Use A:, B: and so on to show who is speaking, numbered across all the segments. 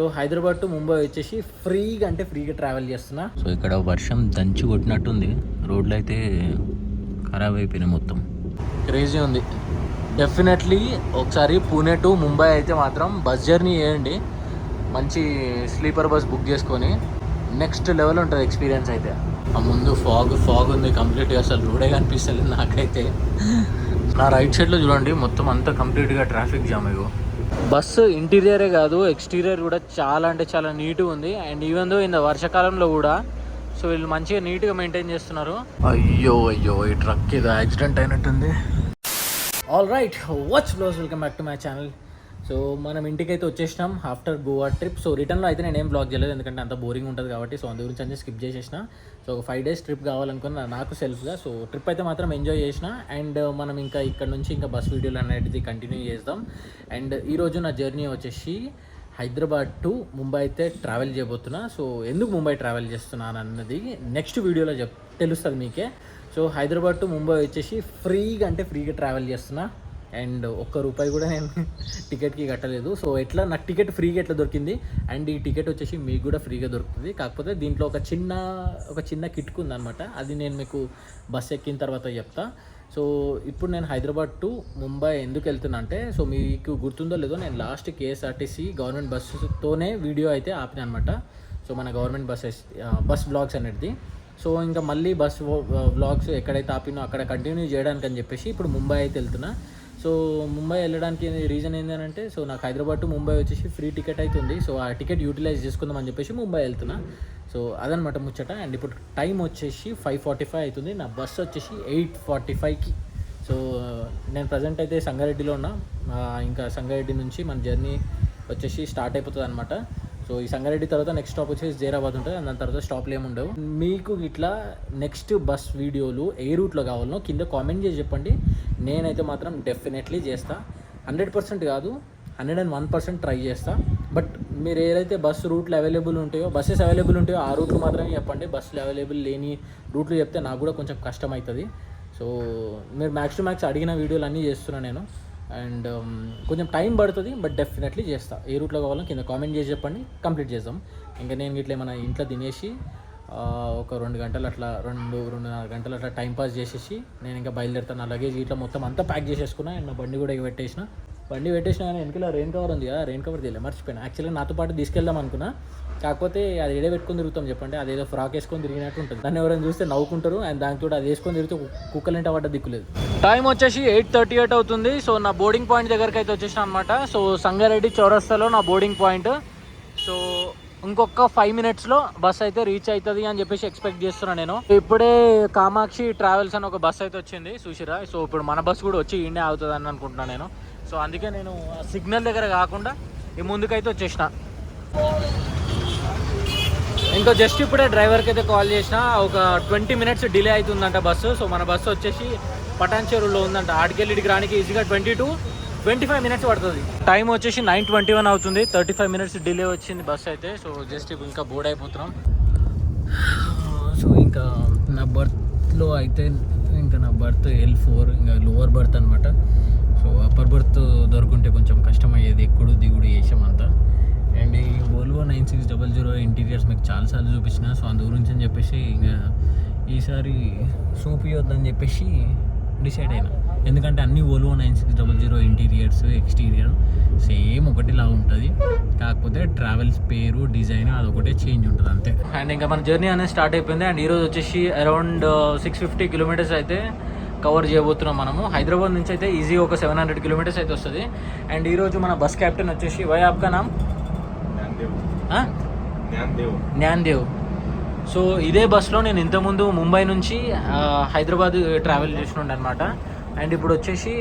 A: So Hyderabad to Mumbai వచ్చేసి ఫ్రీగా అంటే ఫ్రీగా ట్రావెల్ చేస్తున్నా. సో ఇక్కడ వర్షం దంచి కొట్టినట్టుంది. రోడ్లు అయితే ఖరాబ్ అయిపోయినాయి మొత్తం. క్రేజీ ఉంది. డెఫినెట్లీ ఒకసారి పూణే టు ముంబై అయితే మాత్రం బస్ జర్నీ చేయండి. మంచి స్లీపర్ బస్ బుక్ చేసుకొని నెక్స్ట్ లెవెల్ ఉంటుంది ఎక్స్పీరియన్స్ అయితే. ఆ ముందు ఫాగ్ ఫాగ్ ఉంది కంప్లీట్గా అసలు రోడే కనిపిస్తలేదు నాకైతే. నా రైట్ సైడ్లో చూడండి మొత్తం అంతా కంప్లీట్గా ట్రాఫిక్ జామ్ ఇగో. బస్సు ఇంటీరియరే కాదు ఎక్స్టీరియర్ కూడా చాలా అంటే చాలా నీట్గా ఉంది. అండ్ ఈవెన్ దో ఇన్ వర్షాకాలంలో కూడా సో వీళ్ళు మంచిగా నీట్గా మెయింటైన్ చేస్తున్నారు. అయ్యో అయ్యో ఈ ట్రక్ ఏదో యాక్సిడెంట్ అయినట్టుంది. All right watch blogs welcome back to my channel so మనం ఇంటికైతే వచ్చేసినాం ఆఫ్టర్ గోవా ట్రిప్. సో రిటర్న్లో అయితే నేను ఏం బ్లాగ్ చేయలేదు ఎందుకంటే అంత బోరింగ్ ఉంటుంది కాబట్టి సో అందు గురించి అన్ని స్కిప్ చేసేసిన. సో ఒక ఫైవ్ డేస్ ట్రిప్ కావాలనుకున్న నాకు సెల్ఫ్గా సో ట్రిప్ అయితే మాత్రం ఎంజాయ్ చేసిన. అండ్ మనం ఇంకా ఇక్కడ నుంచి ఇంకా బస్ వీడియోలు అనేది కంటిన్యూ చేద్దాం. అండ్ ఈరోజు నా జర్నీ వచ్చేసి హైదరాబాద్ టు ముంబై అయితే ట్రావెల్ చేయబోతున్నా. సో ఎందుకు ముంబై ట్రావెల్ చేస్తున్నాను అన్నది నెక్స్ట్ వీడియోలో చెప్ తెలుస్తుంది మీకే. సో హైదరాబాద్ టు ముంబై వచ్చేసి ఫ్రీగా అంటే ఫ్రీగా ట్రావెల్ చేస్తున్నా. అండ్ ఒక్క రూపాయి కూడా నేను టికెట్కి కట్టలేదు. సో ఎట్లా నాకు టికెట్ ఫ్రీగా ఎట్లా దొరికింది? అండ్ ఈ టికెట్ వచ్చేసి మీకు కూడా ఫ్రీగా దొరుకుతుంది. కాకపోతే దీంట్లో ఒక చిన్న ఒక చిన్న కిట్కు ఉందన్నమాట. అది నేను మీకు బస్ ఎక్కిన తర్వాత చెప్తా. సో ఇప్పుడు నేను హైదరాబాద్ టు ముంబై ఎందుకు వెళ్తున్నా అంటే సో మీకు గుర్తుందో లేదో నేను లాస్ట్ కేఎస్ఆర్టీసీ గవర్నమెంట్ బస్సుతోనే వీడియో అయితే ఆపిన అనమాట సో మన గవర్నమెంట్ బస్సెస్ బస్ బ్లాగ్స్ అనేది సో ఇంకా మళ్ళీ బస్ వ్లాగ్స్ ఎక్కడైతే ఆపినో అక్కడ కంటిన్యూ చేయడానికి అని చెప్పేసి ఇప్పుడు ముంబై అయితే వెళ్తున్నా. సో ముంబై వెళ్ళడానికి రీజన్ ఏంటంటే సో నాకు హైదరాబాద్ టు ముంబై వచ్చేసి ఫ్రీ టికెట్ అవుతుంది సో ఆ టికెట్ యూటిలైజ్ చేసుకుందాం అని చెప్పేసి ముంబై వెళ్తున్నా. సో అదనమాట ముచ్చట. అండ్ ఇప్పుడు టైం వచ్చేసి ఫైవ్ ఫార్టీ ఫైవ్ అవుతుంది నా బస్ వచ్చేసి ఎయిట్ ఫార్టీ ఫైవ్కి సో uh, నేను ప్రజెంట్ అయితే సంగారెడ్డిలో ఉన్నా. ఇంకా సంగారెడ్డి నుంచి మన జర్నీ వచ్చేసి స్టార్ట్ అయిపోతుంది అనమాట సో ఈ సంగారెడ్డి తర్వాత నెక్స్ట్ స్టాప్ వచ్చేసి జైరాబాద్ ఉంటుంది. దాని తర్వాత స్టాప్లు ఏమి ఉండవు. మీకు ఇట్లా నెక్స్ట్ బస్ వీడియోలు ఏ రూట్లో కావాలనో కింద కామెంట్ చేసి చెప్పండి. నేనైతే మాత్రం డెఫినెట్లీ చేస్తా. హండ్రెడ్ పర్సెంట్ కాదు hundred and one percent try చేస్తా. బట్ మీరు ఏదైతే బస్ రూట్లు అవైలబుల్ ఉంటాయో బస్సెస్ అవైలబుల్ ఉంటాయో ఆ రూట్లు మాత్రమే చెప్పండి. బస్సులు అవైలబుల్ లేని రూట్లు చెప్తే నాకు కూడా కొంచెం కష్టం అవుతుంది. సో మీరు మ్యాక్స్ టు మ్యాక్స్ అడిగిన వీడియోలు అన్నీ చేస్తున్నాను నేను. అండ్ um, కొంచెం టైం పడుతుంది బట్ డెఫినెట్లీ చేస్తా. ఏ రూట్లో కావాలో కింద కామెంట్ చేసి చెప్పండి కంప్లీట్ చేద్దాం. ఇంకా నేను ఇట్లా మన ఇంట్లో తినేసి ఒక రెండు గంటలు అట్లా రెండు రెండున్నర గంటలు అట్లా టైం పాస్ చేసేసి నేను ఇంకా బయలుదేరుతాను. నా లగేజ్ ఇట్లా మొత్తం అంతా ప్యాక్ చేసేసుకున్నా అండ్ నా బండి కూడా ఇక పెట్టేసిన. బండి పెట్టేసిన కానీ వెనకాల రెయిన్ కవర్ ఉంది కదా రెయిన్ కవర్ తీయలే మర్చిపోయాను. యాక్చువల్గా నాతో పాటు తీసుకెళ్దాం అనుకున్నా. కాకపోతే అది ఎడే పెట్టుకొని తిరుగుతాం చెప్పండి అదేదో ఫ్రాక్ వేసుకొని తిరిగినట్టు ఉంటుంది. దాన్ని ఎవరైనా చూస్తే నవ్వుకుంటారు అండ్ దానికి కూడా అది వేసుకొని తిరిగితే కుక్కలంటే పడ్డ దిక్కులేదు టైం వచ్చేసి ఎయిట్ థర్టీ ఎయిట్ అవుతుంది. సో నా బోర్డింగ్ పాయింట్ దగ్గరికి అయితే వచ్చేసిన అనమాట సో సంగారెడ్డి చౌరస్తాలో నా బోర్డింగ్ పాయింట్ సో ఇంకొక ఫైవ్ మినిట్స్లో బస్ అయితే రీచ్ అవుతుంది అని చెప్పేసి ఎక్స్పెక్ట్ చేస్తున్నాను నేను. ఇప్పుడే కామాక్షి ట్రావెల్స్ అని ఒక బస్ అయితే వచ్చింది చూసిరా సో ఇప్పుడు మన బస్ కూడా వచ్చి ఇండియా అవుతుంది అని అనుకుంటున్నాను నేను. సో అందుకే నేను సిగ్నల్ దగ్గర కాకుండా ఈ ముందుకైతే వచ్చేసిన. ఇంకా జస్ట్ ఇప్పుడే డ్రైవర్కి అయితే కాల్ చేసిన. ఒక ట్వంటీ మినిట్స్ డిలే అవుతుందంట బస్సు. సో మన బస్సు వచ్చేసి పటాన్చెరులో ఉందంట. ఆడికెళ్ళి ఇడికి రానికి ఈజీగా twenty to twenty five minutes పడుతుంది. టైం వచ్చేసి నైన్ ట్వంటీ వన్ అవుతుంది. థర్టీ ఫైవ్ మినిట్స్ డిలే వచ్చింది బస్ అయితే. సో జస్ట్ ఇప్పుడు ఇంకా బోర్డ్ అయిపోతున్నాం. సో ఇంకా నా బర్త్లో అయితే ఇంకా నా బర్త్ ఎల్ ఫోర్ ఇంకా లోవర్ బర్త్ అనమాట సో అప్పర్ బర్త్ దొరుకుంటే కొంచెం కష్టం అయ్యేది ఎక్కుడు దిగుడు చేసాం అండ్ ఈ Volvo nine six double zero interiors మీకు చాలాసార్లు చూపించిన సో అందు గురించి అని చెప్పేసి ఇంకా ఈసారి చూపియొద్దని చెప్పేసి డిసైడ్ అయినా. ఎందుకంటే అన్ని Volvo nine six double zero interiors exterior same ఒకటిలా ఉంటుంది. కాకపోతే ట్రావెల్స్ పేరు డిజైన్ అదొకటే చేంజ్ ఉంటుంది అంతే. అండ్ ఇంకా మన జర్నీ అనేది స్టార్ట్ అయిపోయింది. అండ్ ఈరోజు వచ్చేసి అరౌండ్ సిక్స్ ఫిఫ్టీ కిలోమీటర్స్ అయితే కవర్ చేయబోతున్నాం మనము. హైదరాబాద్ నుంచి అయితే ఈజీ ఒక సెవెన్ హండ్రెడ్ కిలోమీటర్స్ అయితే వస్తుంది. అండ్ ఈరోజు మన బస్ క్యాప్టెన్ వచ్చేసి వై ఆప్కా నామ్? జ్ఞాన్దేవ్. సో ఇదే బస్సులో నేను ఇంతకుముందు ముంబై నుంచి హైదరాబాద్ ట్రావెల్ చేసిన అనమాట అండ్ ఇప్పుడు వచ్చేసి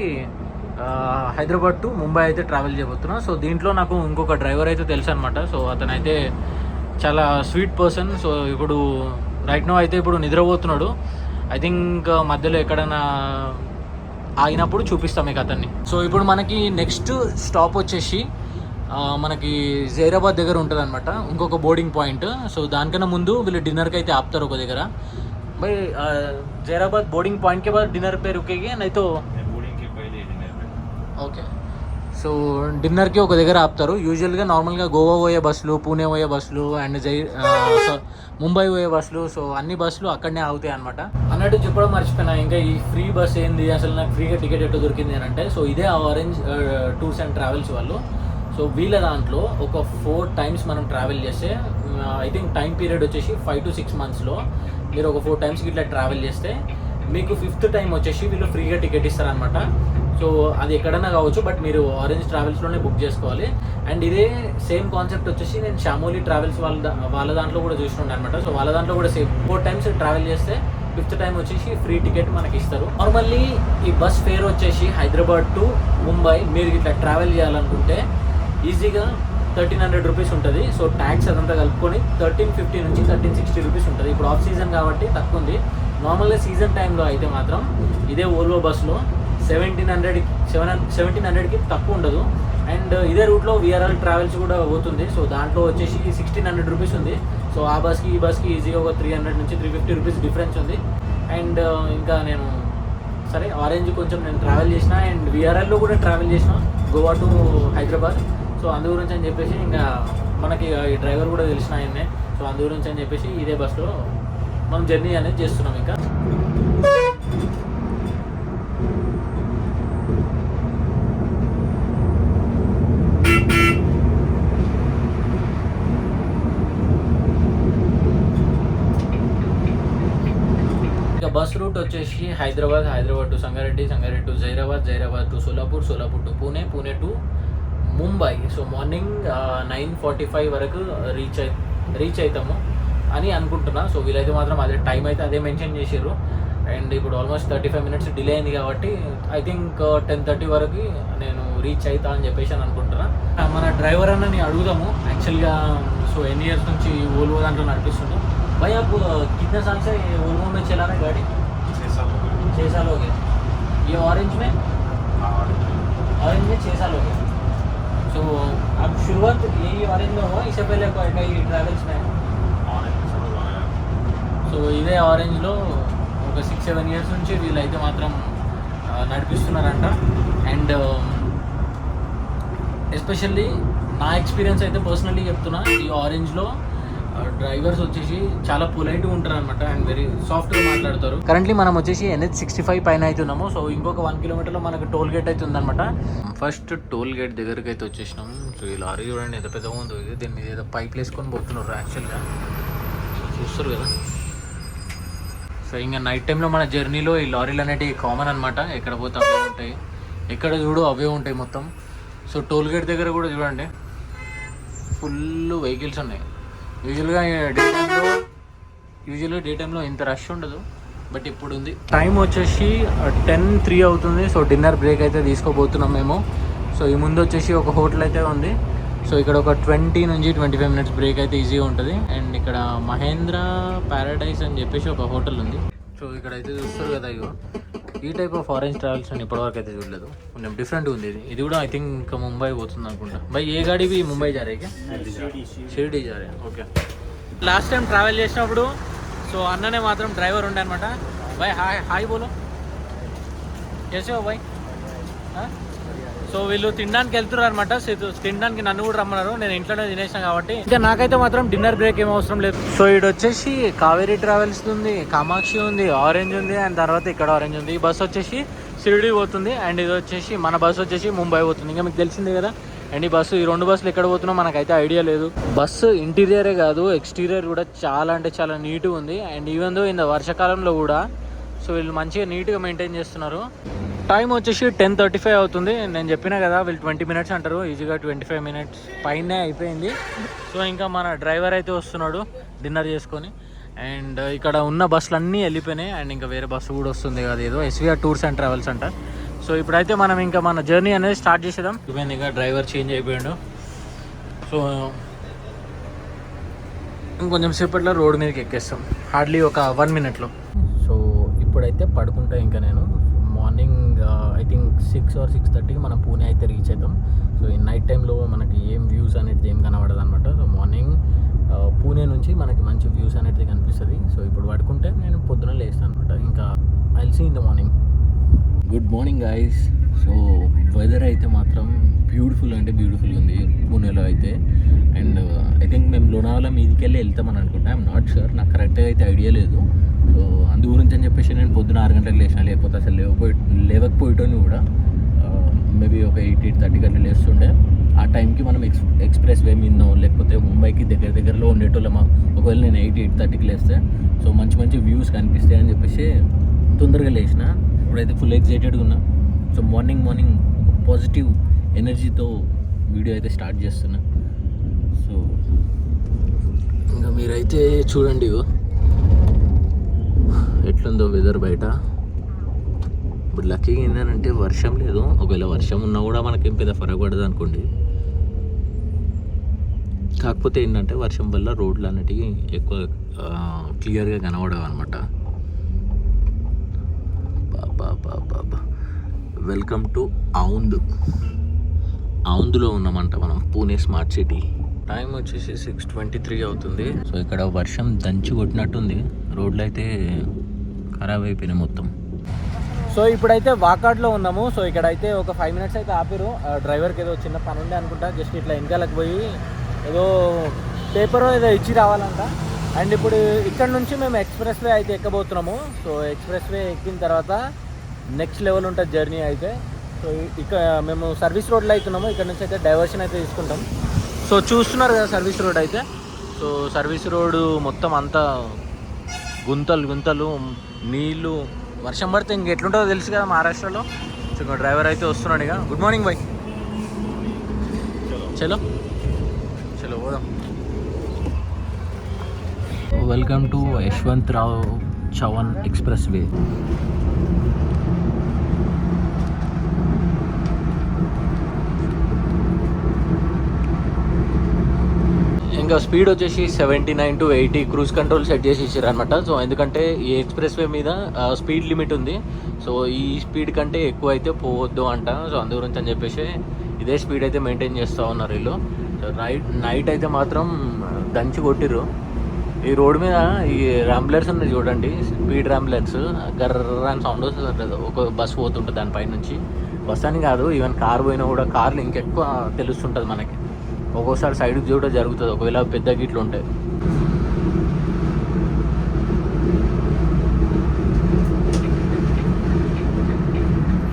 A: హైదరాబాద్ టు ముంబై అయితే ట్రావెల్ చేయబోతున్నాం. సో దీంట్లో నాకు ఇంకొక డ్రైవర్ అయితే తెలుసు అనమాట సో అతనైతే చాలా స్వీట్ పర్సన్ సో ఇప్పుడు రైట్ నో అయితే ఇప్పుడు నిద్రపోతున్నాడు. ఐ థింక్ మధ్యలో ఎక్కడైనా ఆగినప్పుడు చూపిస్తాం మీకు అతన్ని సో ఇప్పుడు మనకి నెక్స్ట్ స్టాప్ వచ్చేసి ఆ, మనకి జైరాబాద్ దగ్గర ఉంటుంది అనమాట ఇంకొక బోర్డింగ్ పాయింట్ సో దానికన్నా ముందు వీళ్ళు డిన్నర్కి అయితే ఆపుతారు ఒక దగ్గర भाई आ, जैराबाद बोर्डिंग पॉइंट के बाद डिनर पे रुकेगी नहीं तो
B: मैं बोर्डिंग के पहले डिनर पे
A: ఓకే సో డిన్నర్కి ఒక దగ్గర ఆపుతారు యూజువల్గా నార్మల్గా గోవా పోయే బస్సులు పూణే పోయే బస్సులు అండ్ జై ఆ, సో ముంబై పోయే బస్సులు సో అన్ని బస్సులు అక్కడనే ఆగుతాయి అనమాట అన్నట్టు చెప్పడం మర్చిపోయినా ఇంకా ఈ ఫ్రీ బస్ ఏంది? అసలు నాకు ఫ్రీగా టికెట్ ఎట్టు దొరికింది అని అంటే సో ఇదే ఆరెంజ్ టూర్స్ అండ్ ట్రావెల్స్ వాళ్ళు. సో వీళ్ళ దాంట్లో ఒక ఫోర్ టైమ్స్ మనం ట్రావెల్ చేస్తే ఐ థింక్ టైం పీరియడ్ వచ్చేసి ఫైవ్ టు సిక్స్ మంత్స్లో మీరు ఒక ఫోర్ టైమ్స్కి ఇట్లా ట్రావెల్ చేస్తే మీకు ఫిఫ్త్ టైం వచ్చేసి వీళ్ళు ఫ్రీగా టికెట్ ఇస్తారనమాట సో అది ఎక్కడైనా కావచ్చు బట్ మీరు ఆరెంజ్ ట్రావెల్స్లోనే బుక్ చేసుకోవాలి. అండ్ ఇదే సేమ్ కాన్సెప్ట్ వచ్చేసి నేను షామోలీ ట్రావెల్స్ వాళ్ళ దా- వాళ్ళ దాంట్లో కూడా చూసినాను అనమాట సో వాళ్ళ దాంట్లో కూడా సేమ్ ఫోర్ టైమ్స్ ట్రావెల్ చేస్తే ఫిఫ్త్ టైం వచ్చేసి ఫ్రీ టికెట్ మనకి ఇస్తారు. నార్మల్లీ ఈ బస్ ఫేర్ వచ్చేసి హైదరాబాద్ టు ముంబై మీరు ఇట్లా ట్రావెల్ చేయాలనుకుంటే ఈజీగా థర్టీన్ హండ్రెడ్ రూపీస్ ఉంటుంది. సో ట్యాక్స్ అదంతా కలుపుకొని థర్టీన్ ఫిఫ్టీ నుంచి థర్టీన్ సిక్స్టీ రూపీస్ ఉంటుంది. ఇప్పుడు ఆఫ్ సీజన్ కాబట్టి తక్కువ ఉంది. నార్మల్గా సీజన్ టైంలో అయితే మాత్రం ఇదే ఓల్వో బస్లో సెవెంటీన్ హండ్రెడ్ సెవెన్ సెవెంటీన్ హండ్రెడ్కి తక్కువ ఉండదు. అండ్ ఇదే రూట్లో విఆర్ఎల్ ట్రావెల్స్ కూడా పోతుంది. సో దాంట్లో వచ్చేసి సిక్స్టీన్ హండ్రెడ్ రూపీస్ ఉంది. సో ఆ బస్కి ఈ బస్కి ఈజీగా ఒక త్రీ హండ్రెడ్ నుంచి త్రీ ఫిఫ్టీ రూపీస్ డిఫరెన్స్ ఉంది. అండ్ uh, ఇంకా నేను సరే ఆరెంజ్ కొంచెం నేను ట్రావెల్ చేసిన. అండ్ విఆర్ఎల్లో కూడా ట్రావెల్ చేసిన. గోవా టు హైదరాబాద్ సో అందు గురించి అని చెప్పేసి ఇంకా మనకి ఈ డ్రైవర్ కూడా తెలిసిన ఆయన్నే. సో అందు గురించి అని చెప్పేసి ఇదే బస్లో మనం జర్నీ అనేది చేస్తున్నాం ఇంకా బస్ రూట్ వచ్చేసి Hyderabad Hyderabad to Sangareddy Sangareddy to Zaheerabad Zaheerabad to Solapur Solapur to Pune Pune to Mumbai. So morning nine forty five వరకు రీచ్ అయి రీచ్ అవుతాము అని అనుకుంటున్నా. సో వీలైతే మాత్రం అదే టైం అయితే అదే మెన్షన్ చేసారు అండ్ ఇప్పుడు almost thirty five minutes delay అయింది కాబట్టి ఐ థింక్ టెన్ థర్టీ వరకు నేను రీచ్ అవుతా అని చెప్పేసి అని అనుకుంటున్నా. మన డ్రైవర్ అన్నని అడుగుదాము. యాక్చువల్గా సో ఎన్ని ఇయర్స్ నుంచి ఓల్వో దాంట్లో నడిపిస్తున్నాం భయ కింద సంస్థ ఓల్వో మీద చెల్లారా గాడి.
B: छः साल हो गए
A: ये ऑरेंज में
B: हाँ
A: ऑरेंज में छः साल हो गए सो अब शुरुआत यही ऑरेंज में हुआ इससे पहले कोई कई ट्रैवल्स में
B: ऑरेंज छोड़ो आया
A: సో ఇదే ఆరెంజ్లో ఒక సిక్స్ సెవెన్ ఇయర్స్ నుంచి వీళ్ళైతే మాత్రం ఆ, నడిపిస్తున్నారంట అండ్ ఎస్పెషల్లీ నా ఎక్స్పీరియన్స్ అయితే పర్సనల్లీ చెప్తున్నా ఈ ఆరెంజ్లో డ్రైవర్స్ వచ్చేసి చాలా పొలైట్గా ఉంటారు అనమాట అండ్ వెరీ సాఫ్ట్గా మాట్లాడతారు. కరెంట్లీ మనం వచ్చేసి ఎన్హెచ్ సిక్స్టీ ఫైవ్ పైన అయితే ఉన్నాము. సో ఇంకొక వన్ కిలోమీటర్లో మనకు టోల్ గేట్ అయితే ఉందన్నమాట. ఫస్ట్ టోల్ గేట్ దగ్గరికి అయితే వచ్చేసినాం. సో ఈ లారీ చూడండి ఎంత పెద్దగా ఉందో. ఇది దీని మీద ఏదో పైప్ వేసుకొని పోతున్నారు యాక్చువల్గా చూస్తారు కదా. సో ఇంకా నైట్ టైంలో మన జర్నీలో ఈ లారీలు అనేటివి కామన్ అనమాట ఎక్కడ పోతే అవే ఉంటాయి. ఎక్కడ చూడు అవే ఉంటాయి మొత్తం. సో టోల్ గేట్ దగ్గర కూడా చూడండి ఫుల్ వెహికల్స్ ఉన్నాయి. యూజువల్గా డే టైంలో యూజువల్గా డే టైంలో ఇంత రష్ ఉండదు. బట్ ఇప్పుడు ఉంది టైం వచ్చేసి టెన్ త్రీ అవుతుంది. సో డిన్నర్ బ్రేక్ అయితే తీసుకోబోతున్నాం మేము. సో ఈ ముందు వచ్చేసి ఒక హోటల్ అయితే ఉంది. సో ఇక్కడ ఒక ట్వంటీ నుంచి ట్వంటీ ఫైవ్ మినిట్స్ బ్రేక్ అయితే ఈజీగా ఉంటుంది. అండ్ ఇక్కడ మహేంద్ర ప్యారడైస్ అని చెప్పేసి ఒక హోటల్ ఉంది. సో ఇక్కడ అయితే చూస్తారు కదా ఇగో. ఈ టైప్ ఆఫ్ ఆరెంజ్ ట్రావెల్స్ నేను ఇప్పటివరకు అయితే చూడలేదు. కొంచెం డిఫరెంట్ ఉంది ఇది. ఇది కూడా ఐ థింక్ ఇంకా ముంబై పోతుంది అనుకుంటా. బై ఏ గాడి బి ముంబై జారే షిరిడీ జారే. ఓకే లాస్ట్ టైం ట్రావెల్ చేసినప్పుడు సో అన్ననే మాత్రం డ్రైవర్ ఉండే అనమాట బై హాయ్ హాయ్ బోలో. చేసేవా బై సో వీళ్ళు తినడానికి వెళ్తున్నారు అనమాట తినడానికి నన్ను కూడా రమ్మన్నారు. నేను ఇంట్లోనే తినేసాను కాబట్టి. ఇంకా నాకైతే మాత్రం డిన్నర్ బ్రేక్ ఏం అవసరం లేదు. సో ఇటు వచ్చేసి కావేరీ ట్రావెల్స్ ఉంది కామాక్షి ఉంది ఆరెంజ్ ఉంది అండ్ తర్వాత ఇక్కడ ఆరెంజ్ ఉంది. ఈ బస్ వచ్చేసి షిరిడి పోతుంది అండ్ ఇది వచ్చేసి మన బస్సు వచ్చేసి ముంబై పోతుంది. ఇంకా మీకు తెలిసిందే కదా అండ్ ఈ బస్సు ఈ రెండు బస్సులు ఎక్కడ పోతున్నా మనకైతే ఐడియా లేదు. బస్సు ఇంటీరియరే కాదు ఎక్స్టీరియర్ కూడా చాలా అంటే చాలా నీట్గా ఉంది. అండ్ ఈవెన్ దో ఇంత వర్షాకాలంలో కూడా సో వీళ్ళు మంచిగా నీట్గా మెయింటైన్ చేస్తున్నారు. టైం వచ్చేసి టెన్ థర్టీ ఫైవ్ అవుతుంది. నేను చెప్పినా కదా వీళ్ళు ట్వంటీ మినిట్స్ అంటారు. ఈజీగా ట్వంటీ ఫైవ్ మినిట్స్ పైనే అయిపోయింది. సో ఇంకా మన డ్రైవర్ అయితే వస్తున్నాడు డిన్నర్ చేసుకొని. అండ్ ఇక్కడ ఉన్న బస్సులు అన్నీ వెళ్ళిపోయినాయి. అండ్ ఇంకా వేరే బస్సు కూడా వస్తుంది కదా ఏదో ఎస్విఆర్ టూర్స్ అండ్ ట్రావెల్స్ అంట. సో ఇప్పుడైతే మనం ఇంకా మన జర్నీ అనేది స్టార్ట్ చేసేద్దాం. అయిపోయింది ఇంకా డ్రైవర్ చేంజ్ అయిపోయాడు. సో ఇంకొంచెం సేపట్లో రోడ్ మీదకి ఎక్కేస్తాం. హార్డ్లీ ఒక వన్ మినిట్లో. సో ఇప్పుడైతే పడుకుంటా ఇంకా నేను. I think six or six థర్టీకి మనం పూణే అయితే రీచ్ అవుతాం. సో ఈ నైట్ టైంలో మనకి ఏం వ్యూస్ అనేది ఏం కనబడదు అనమాట సో మార్నింగ్ పూణే నుంచి మనకి మంచి వ్యూస్ అనేది కనిపిస్తుంది. సో ఇప్పుడు పడుకుంటే నేను పొద్దున లేస్తాను అనమాట ఇంకా I see in the morning good morning guys so weather అయితే మాత్రం బ్యూటిఫుల్ అంటే బ్యూటిఫుల్ ఉంది పూణేలో అయితే. అండ్ ఐ థింక్ మేము లోనావాలా మీదికి వెళ్ళి వెళ్తామని అనుకుంటా. ఐఎమ్ నాట్ షూర్ నాకు కరెక్ట్గా అయితే ఐడియా లేదు. సో అందు గురించి అని చెప్పేసి నేను పొద్దున ఆరు గంటలకు లేచిన లేకపోతే అసలు లేవపోయి లేవకపోయేటోని కూడా మేబీ ఒక ఎయిట్ ఎయిట్ థర్టీకి అట్లా లేస్తుండే. ఆ టైంకి మనం ఎక్స్ ఎక్స్ప్రెస్ వే మీదనో లేకపోతే ముంబైకి దగ్గర దగ్గరలో ఉండేటోళ్ళమా ఒకవేళ నేను ఎయిట్ ఎయిట్ థర్టీకి లేస్తే సో మంచి మంచి వ్యూస్ కనిపిస్తాయి అని చెప్పేసి తొందరగా లేచిన. ఇప్పుడైతే ఫుల్ ఎక్సైటెడ్గా ఉన్నా. సో మార్నింగ్ మార్నింగ్ ఒక పాజిటివ్ ఎనర్జీతో వీడియో అయితే స్టార్ట్ చేస్తున్నా. సో ఇంకా మీరైతే చూడండి ఇగో. ఎట్లుందో వెదర్ బయట. ఇప్పుడు లక్కీగా ఏంటంటే వర్షం లేదు. ఒకవేళ వర్షం ఉన్నా కూడా మనకేం పెద్ద ఫరక్ పడదు అనుకోండి. కాకపోతే ఏంటంటే వర్షం వల్ల రోడ్లు అన్నిటికీ ఎక్కువ క్లియర్గా కనబడవు అనమాట వెల్కమ్ టు ఔంద్ ఔంద్లో ఉన్నామంట మనం పూణే స్మార్ట్ సిటీ టైం వచ్చేసి సిక్స్ ట్వంటీ త్రీ అవుతుంది. సో ఇక్కడ వర్షం దంచి కొట్టినట్టుంది. రోడ్లు అయితే ఖరాబ్ అయిపోయినాయి మొత్తం. సో ఇప్పుడైతే వాకాడ్లో ఉన్నాము. సో ఇక్కడైతే ఒక ఫైవ్ మినిట్స్ అయితే ఆపిరు. ఆ, డ్రైవర్కి ఏదో చిన్న పని ఉండే అనుకుంటా. జస్ట్ ఇట్లా వెనకాలకు పోయి ఏదో పేపర్ ఏదో ఇచ్చి రావాలంట. అండ్ ఇప్పుడు ఇక్కడ నుంచి మేము ఎక్స్ప్రెస్ వే అయితే ఎక్కబోతున్నాము. సో ఎక్స్ప్రెస్ వే ఎక్కిన తర్వాత నెక్స్ట్ లెవెల్ ఉంటుంది జర్నీ అయితే. సో ఇక్కడ మేము సర్వీస్ రోడ్లో అవుతున్నాము. ఇక్కడ నుంచి అయితే డైవర్షన్ అయితే తీసుకుంటాం. సో చూస్తున్నారు కదా సర్వీస్ రోడ్ అయితే. సో సర్వీస్ రోడ్ మొత్తం అంతా గుంతలు గుంతలు నీళ్ళు వర్షం పడితే ఇంక ఎట్లుంటుందో తెలుసు కదా మహారాష్ట్రలో. సో ఇంకో డ్రైవర్ అయితే వస్తున్నాడు ఇక. గుడ్ మార్నింగ్ బాయ్ చలో. చలో పోదాం. Welcome to Yashwant Rao Chavan expressway ఇంకా స్పీడ్ వచ్చేసి seventy nine to eighty cruise control set చేసి ఇచ్చారు అనమాట సో ఎందుకంటే ఈ ఎక్స్ప్రెస్ వే మీద స్పీడ్ లిమిట్ ఉంది. సో ఈ స్పీడ్ కంటే ఎక్కువ అయితే పోవద్దు అంట. సో అందు గురించి అని చెప్పేసి ఇదే స్పీడ్ అయితే మెయింటైన్ చేస్తూ ఉన్నారు వీళ్ళు. సో నైట్ నైట్ అయితే మాత్రం దంచి కొట్టిర్రు. ఈ రోడ్ మీద ఈ ర్యాంబులెన్స్ ఉన్నాయి చూడండి. స్పీడ్ ర్యాంబులెన్స్ గర్ర అని సౌండ్ వస్తుంది. ఒక బస్ పోతుంటుంది దానిపై నుంచి బస్ అని కాదు ఈవెన్ కార్ పోయినా కూడా కార్లు ఇంకెక్కువ తెలుస్తుంటుంది మనకి. ఒక్కోసారి సైడ్కి చూడటం జరుగుతుంది. ఒకవేళ పెద్ద గిట్లు ఉంటాయి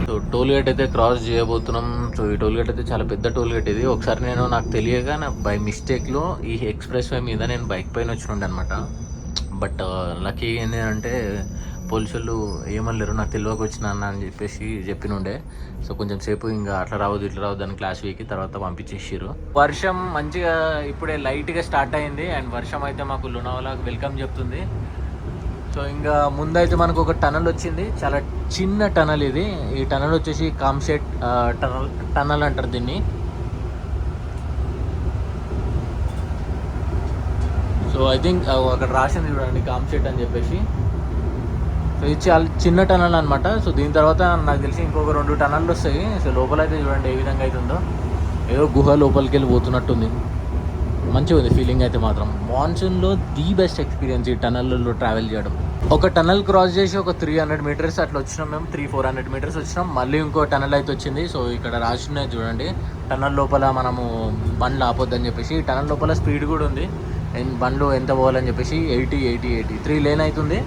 A: సో టోల్ గేట్ అయితే క్రాస్ చేయబోతున్నాం. సో ఈ టోల్ గేట్ అయితే చాలా పెద్ద టోల్ గేట్ ఇది. ఒకసారి నేను నాకు తెలియక నా బై మిస్టేక్లో ఈ ఎక్స్ప్రెస్ వే మీద నేను బైక్ పైన వచ్చినుండే అనమాట బట్ లక్కీ ఏంటంటే పోలీసులు ఏమనలేరు నాకు తెలియక వచ్చిన అన్న అని చెప్పేసి చెప్పినుండే. సో కొంచెం సేపు ఇంకా అట్లా రావద్దు ఇట్లా రావద్దు అని క్లాస్ వీక్ తర్వాత పంపించేసారు వర్షం మంచిగా ఇప్పుడే లైట్గా స్టార్ట్ అయింది అండ్ వర్షం అయితే మాకు లునావాలాకు వెల్కమ్ చెప్తుంది. సో ఇంకా ముందైతే మనకు ఒక టనల్ వచ్చింది. చాలా చిన్న టనల్ ఇది. ఈ టనల్ వచ్చేసి కామ్సెట్ టనల్ టనల్ అంటారు దీన్ని. సో ఐ థింక్ అక్కడ రాసింది చూడండి కామ్సెట్ అని చెప్పేసి. సో ఇది చాలా చిన్న టనల్ అనమాట సో దీని తర్వాత నాకు తెలిసి ఇంకొక రెండు టనల్లు వస్తాయి. సో లోపల అయితే చూడండి ఏ విధంగా అయితే ఉందో. ఏదో గుహ లోపలికి వెళ్ళి పోతున్నట్టుంది. మంచిగా ఉంది ఫీలింగ్ అయితే మాత్రం. మాన్సూన్లో ది బెస్ట్ ఎక్స్పీరియన్స్ ఈ టనల్లో ట్రావెల్ చేయడం. ఒక టనల్ క్రాస్ చేసి ఒక త్రీ హండ్రెడ్ మీటర్స్ అట్లా వచ్చినాం మేము. త్రీ ఫోర్ హండ్రెడ్ మీటర్స్ వచ్చినాం. మళ్ళీ ఇంకో టనల్ అయితే వచ్చింది. సో ఇక్కడ రాసినాయి చూడండి. టనల్ లోపల మనము బండ్లు ఆపొద్దని చెప్పేసి ఈ టనల్ లోపల స్పీడ్ కూడా ఉంది. బండ్లు ఎంత పోవాలని చెప్పేసి eighty eighty eighty three lane అవుతుంది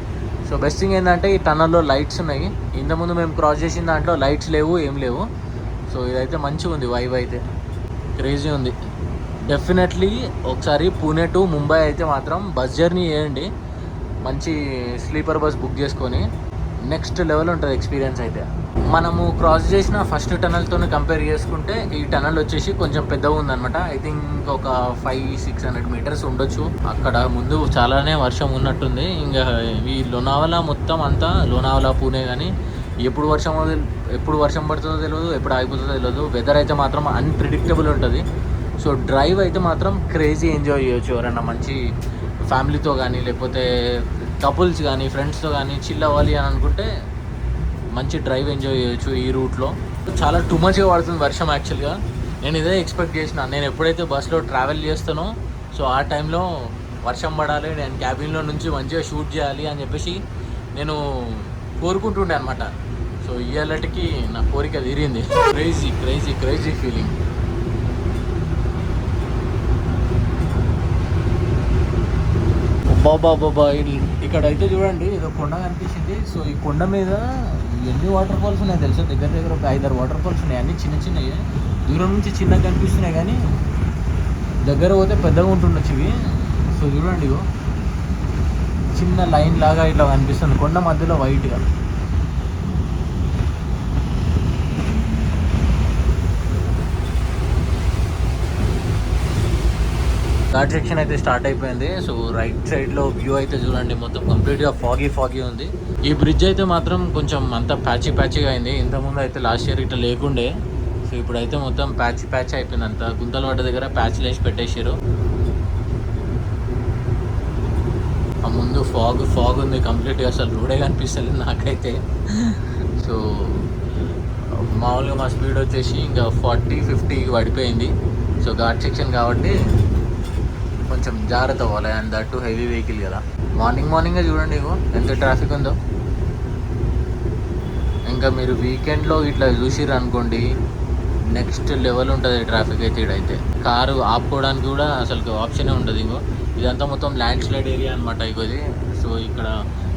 A: సో బెస్ట్ థింగ్ ఏంటంటే ఈ టనల్లో లైట్స్ ఉన్నాయి. ఇంతకుముందు మేము క్రాస్ చేసిన దాంట్లో లైట్స్ లేవు ఏం లేవు. సో ఇదైతే మంచిగా ఉంది వైబ్ అయితే. క్రేజీ ఉంది. డెఫినెట్లీ ఒకసారి పూణే టు ముంబై అయితే మాత్రం బస్ జర్నీ చేయండి. మంచి స్లీపర్ బస్ బుక్ చేసుకొని. నెక్స్ట్ లెవెల్ ఉంటుంది ఎక్స్పీరియన్స్ అయితే. మనము క్రాస్ చేసిన ఫస్ట్ టనల్తో కంపేర్ చేసుకుంటే ఈ టనల్ వచ్చేసి కొంచెం పెద్దగా ఉందన్నమాట. ఐ థింక్ ఒక ఫైవ్ సిక్స్ హండ్రెడ్ మీటర్స్ ఉండొచ్చు. అక్కడ ముందు చాలానే వర్షం ఉన్నట్టుంది. ఇంకా ఈ లోనావాలా మొత్తం అంతా లోనావలా పూణే కానీ ఎప్పుడు వర్షం ఎప్పుడు వర్షం పడుతుందో తెలియదు ఎప్పుడు ఆగిపోతుందో తెలియదు వెదర్ అయితే మాత్రం అన్ప్రిడిక్టబుల్ ఉంటుంది. సో డ్రైవ్ అయితే మాత్రం క్రేజీ ఎంజాయ్ చేయొచ్చు ఎవరైనా మంచి ఫ్యామిలీతో కానీ లేకపోతే కపుల్స్ కానీ ఫ్రెండ్స్తో కానీ చిల్ అవ్వాలి అని అనుకుంటే మంచి డ్రైవ్ ఎంజాయ్ చేయొచ్చు ఈ రూట్లో. చాలా టూ మచ్గా పడుతుంది వర్షం యాక్చువల్గా నేను ఇదే ఎక్స్పెక్ట్ చేసిన. నేను ఎప్పుడైతే బస్సులో ట్రావెల్ చేస్తానో సో ఆ టైంలో వర్షం పడాలి నేను క్యాబిన్లో నుంచి మంచిగా షూట్ చేయాలి అని చెప్పేసి నేను కోరుకుంటుండే అనమాట సో సో నా కోరిక తీరింది. క్రేజీ క్రేజీ క్రేజీ ఫీలింగ్ బాబా బాబా ఇక్కడ అయితే చూడండి ఏదో కొండ కనిపించింది. సో ఈ కొండ మీద ఎన్ని వాటర్ ఫాల్స్ ఉన్నాయి తెలుసా? దగ్గర దగ్గర ఒక ఐదారు వాటర్ ఫాల్స్ ఉన్నాయి. అన్ని చిన్న చిన్నవి. దూరం నుంచి చిన్నగా కనిపిస్తున్నాయి కానీ దగ్గర పోతే పెద్దగా ఉంటుండొచ్చు ఇవి. సో చూడండి చిన్న లైన్ లాగా ఇట్లా కనిపిస్తుంది. కొండ మధ్యలో వైట్గా థర్డ్ సెక్షన్ అయితే స్టార్ట్ అయిపోయింది. సో రైట్ సైడ్లో వ్యూ అయితే చూడండి మొత్తం కంప్లీట్గా ఫాగీ ఫాగీ ఉంది. ఈ బ్రిడ్జ్ అయితే మాత్రం కొంచెం అంతా ప్యాచీ ప్యాచీగా అయింది. ఇంతకుముందు అయితే లాస్ట్ ఇయర్ ఇట్లా లేకుండే. సో ఇప్పుడైతే మొత్తం ప్యాచ్ ప్యాచ్ అయిపోయింది అంతా. గుంతల వాటి దగ్గర ప్యాచ్లు వేసి పెట్టేసారు ఆ ముందు ఫాగ్ ఫాగ్ ఉంది కంప్లీట్గా అసలు రోడే కనిపిస్తలేదు నాకైతే. సో మామూలుగా మా స్పీడ్ వచ్చేసి ఇంకా ఫార్టీ ఫిఫ్టీ పడిపోయింది సో ఘాట్ సెక్షన్ కాబట్టి కొంచెం జాగ్రత్త పోవాలి. అండ్ దట్టు హెవీ వెహికల్ కదా. మార్నింగ్ మార్నింగే చూడండి ఇగో ఎంత ట్రాఫిక్ ఉందో. ఇంకా మీరు వీకెండ్లో ఇట్లా చూసిర్రు అనుకోండి నెక్స్ట్ లెవెల్ ఉంటుంది ట్రాఫిక్ అయితే ఇడైతే. కారు ఆపుకోవడానికి కూడా అసలు ఆప్షనే ఉండదు ఇంకో ఇదంతా మొత్తం ల్యాండ్ స్లైడ్ ఏరియా అనమాట ఇగో ఇది. సో ఇక్కడ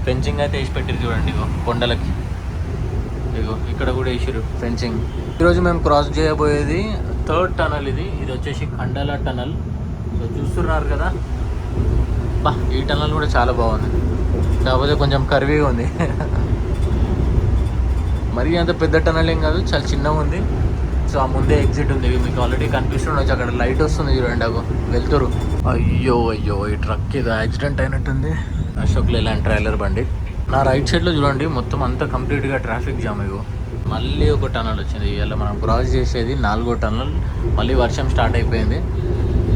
A: ఫెన్సింగ్ అయితే వేసి పెట్టారు చూడండి ఇగో కొండలకి. ఇగో ఇక్కడ కూడా వేసారు ఫెన్సింగ్. ఈరోజు మేము క్రాస్ చేయబోయేది థర్డ్ టనల్ ఇది. ఇది వచ్చేసి ఖండాల టనల్. సో చూస్తున్నారు కదా. బా ఈ టనల్ కూడా చాలా బాగుంది. కాకపోతే కొంచెం కర్వీగా ఉంది. మరీ అంత పెద్ద టనల్ ఏం కాదు చాలా చిన్నగా ఉంది. సో ఆ ముందే ఎగ్జిట్ ఉంది. మీకు ఆల్రెడీ కనిపిస్తుండొచ్చు అక్కడ లైట్ వస్తుంది చూడండి అగో వెళ్తురు. అయ్యో అయ్యో ఈ ట్రక్ ఏదో యాక్సిడెంట్ అయినట్టుంది. అశోక్ లేలాండ్ ట్రైలర్ బండి. నా రైట్ సైడ్లో చూడండి మొత్తం అంతా కంప్లీట్గా ట్రాఫిక్ జామ్ ఇగో. మళ్ళీ ఒక టనల్ వచ్చింది. ఇవాళ మనం క్రాస్ చేసేది నాలుగో టనల్ మళ్ళీ వర్షం స్టార్ట్ అయిపోయింది.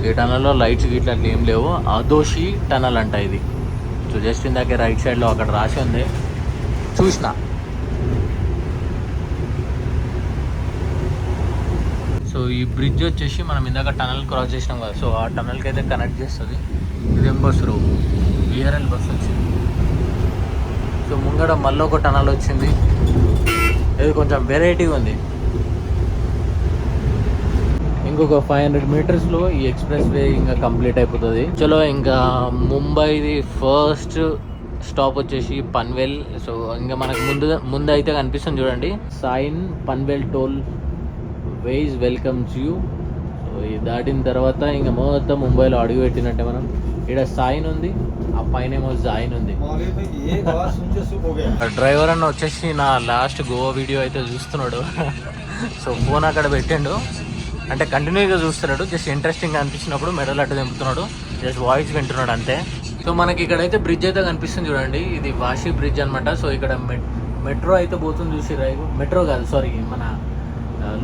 A: ఈ టనల్లో లైట్స్ గిట్ల అట్లా ఏం లేవు. అదోషి టనల్ అంట ఇది. సో జస్ట్ ఇందాక రైట్ సైడ్లో అక్కడ రాసి ఉంది. చూసిన. సో ఈ బ్రిడ్జ్ వచ్చేసి మనం ఇందాక టనల్ క్రాస్ చేసినాం కదా. సో ఆ టనల్కి అయితే కనెక్ట్ చేస్తుంది. ఇదేం బస్ రో విఆర్ఎల్ బస్ వచ్చింది. సో ముంగడ మళ్ళీ ఒక టనల్ వచ్చింది. ఇది కొంచెం వెరైటీగా ఉంది. ఇంకొక ఫైవ్ హండ్రెడ్ మీటర్స్లో ఈ ఎక్స్ప్రెస్ వే ఇంకా కంప్లీట్ అయిపోతుంది. చలో ఇంకా ముంబైది ఫస్ట్ స్టాప్ వచ్చేసి పన్వెల్. సో ఇంకా మనకు ముందు ముందు అయితే కనిపిస్తుంది చూడండి. Sign Panvel toll veg welcomes you so ఇది దాటిన తర్వాత ఇంకా మొత్తం ముంబైలో అడుగు పెట్టినట్టే మనం. ఇక్కడ సాయిన్ ఉంది ఆ పైన ఏమో జాయిన్ ఉంది డ్రైవర్ అన్న వచ్చేసి నా లాస్ట్ గోవా వీడియో అయితే చూస్తున్నాడు. సో ఫోన్ అక్కడ పెట్టిండు. అంటే కంటిన్యూగా చూస్తున్నాడు జస్ట్ ఇంట్రెస్టింగ్ అనిపించినప్పుడు మెడల్ అట్టు దింపుతున్నాడు జస్ట్ వాయిస్ వింటున్నాడు అంతే. సో మనకి ఇక్కడైతే బ్రిడ్జ్ అయితే కనిపిస్తుంది చూడండి ఇది వాషి బ్రిడ్జ్ అనమాట సో ఇక్కడ మెట్రో అయితే పోతుంది చూసి మెట్రో కాదు సారీ మన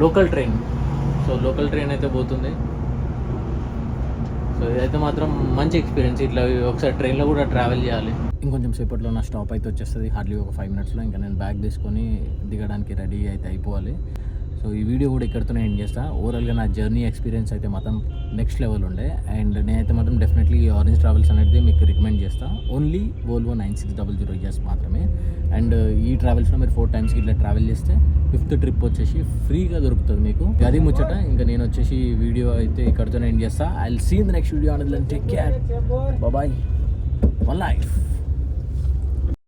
A: local train so local train అయితే పోతుంది. సో ఇదైతే మాత్రం మంచి ఎక్స్పీరియన్స్ ఇట్లా ఒకసారి ట్రైన్లో కూడా ట్రావెల్ చేయాలి. ఇంకొంచెం సేపట్లో నా స్టాప్ అయితే వచ్చేస్తుంది హార్డ్లీ ఒక ఫైవ్ మినిట్స్లో ఇంకా నేను బ్యాగ్ తీసుకొని దిగడానికి రెడీ అయితే అయిపోవాలి. సో ఈ వీడియో కూడా ఇక్కడితోనే ఎండ్ చేస్తా. ఓవరాల్గా నా జర్నీ ఎక్స్పీరియన్స్ అయితే మాత్రం నెక్స్ట్ లెవెల్ ఉండే. అండ్ నేనైతే మాత్రం డెఫినెట్లీ ఆరెంజ్ ట్రావెల్స్ అనేది మీకు రికమెండ్ చేస్తా. Only Volvo nine six double zero years మాత్రమే. అండ్ ఈ ట్రావెల్స్లో మీరు ఫోర్ టైమ్స్కి ఇట్లా ట్రావెల్ చేస్తే ఫిఫ్త్ ట్రిప్ వచ్చేసి ఫ్రీగా దొరుకుతుంది మీకు. అది ముచ్చట ఇంకా నేను వచ్చేసి వీడియో అయితే ఇక్కడితోనే ఎండ్ చేస్తా. I seen the next video అనేది take care bye one life